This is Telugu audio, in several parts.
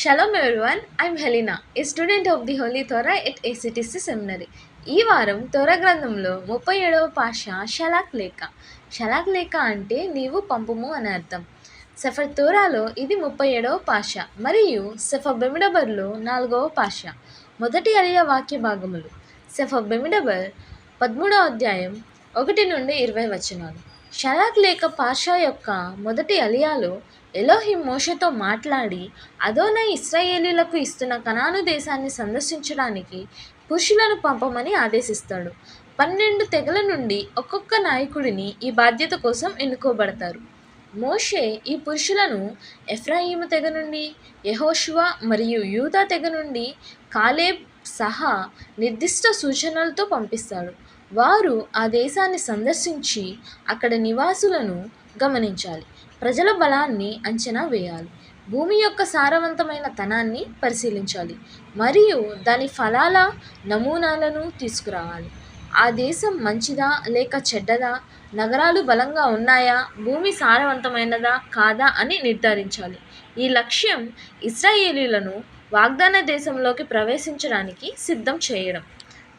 Shalom everyone, I'm Helena, a student of the holy Torah at ACTC seminary ఈ వారం తోర గ్రంథంలో ముప్పై ఏడవ పాష షలాక్ లేఖ. షలాక్ లేఖ అంటే నీవు పంపుము అని అర్థం. సెఫర్ తోరాలో ఇది ముప్పై ఏడవ పాష మరియు సెఫర్ బెమిడబర్లో నాలుగవ పాష. మొదటి అలియ వాక్య భాగములు. సెఫ బెమిడబర్ పదమూడవ అధ్యాయం ఒకటి నుండి ఇరవై వచనాలు. షలాక్ లేఖ పాషా యొక్క మొదటి అలియాలో ఎలోహిం మోషతో మాట్లాడి అదోనై ఇస్రాయేలీలకు ఇస్తున్న కనాను దేశాన్ని సందర్శించడానికి పురుషులను పంపమని ఆదేశిస్తాడు. పన్నెండు తెగల నుండి ఒక్కొక్క నాయకుడిని ఈ బాధ్యత కోసం ఎన్నుకోబడతారు. మోషే ఈ పురుషులను ఎఫ్రాయిము తెగ నుండి యహోషువా మరియు యూదా తెగ నుండి కాలేబ్ సహా నిర్దిష్ట సూచనలతో పంపిస్తాడు. వారు ఆ దేశాన్ని సందర్శించి అక్కడ నివాసులను గమనించాలి. ప్రజల బలాన్ని అంచనా వేయాలి. భూమి యొక్క సారవంతమైన తనాన్ని పరిశీలించాలి. మరియు దాని ఫలాల నమూనాలను తీసుకురావాలి. ఆ దేశం మంచిదా లేక చెడ్డదా? నగరాలు బలంగా ఉన్నాయా? భూమి సారవంతమైనదా కాదా అని నిర్ధారించాలి. ఈ లక్ష్యం ఇస్రాయేలీలను వాగ్దాన దేశంలోకి ప్రవేశించడానికి సిద్ధం చేయడం.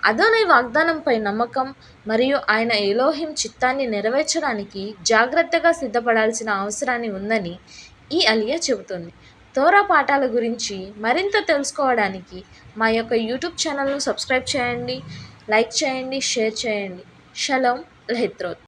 అదోనై వాగ్దానంపై నమ్మకం మరియు ఆయన ఎలోహిం చిత్తాన్ని నెరవేర్చడానికి జాగ్రత్తగా సిద్ధపడాల్సిన అవసరాన్ని ఉందని ఈ అలియా చెబుతుంది. తోరా పాఠాల గురించి మరింత తెలుసుకోవడానికి మా యొక్క యూట్యూబ్ ఛానల్ను సబ్స్క్రైబ్ చేయండి లైక్ చేయండి షేర్ చేయండి. షలోం లహిత్రోత్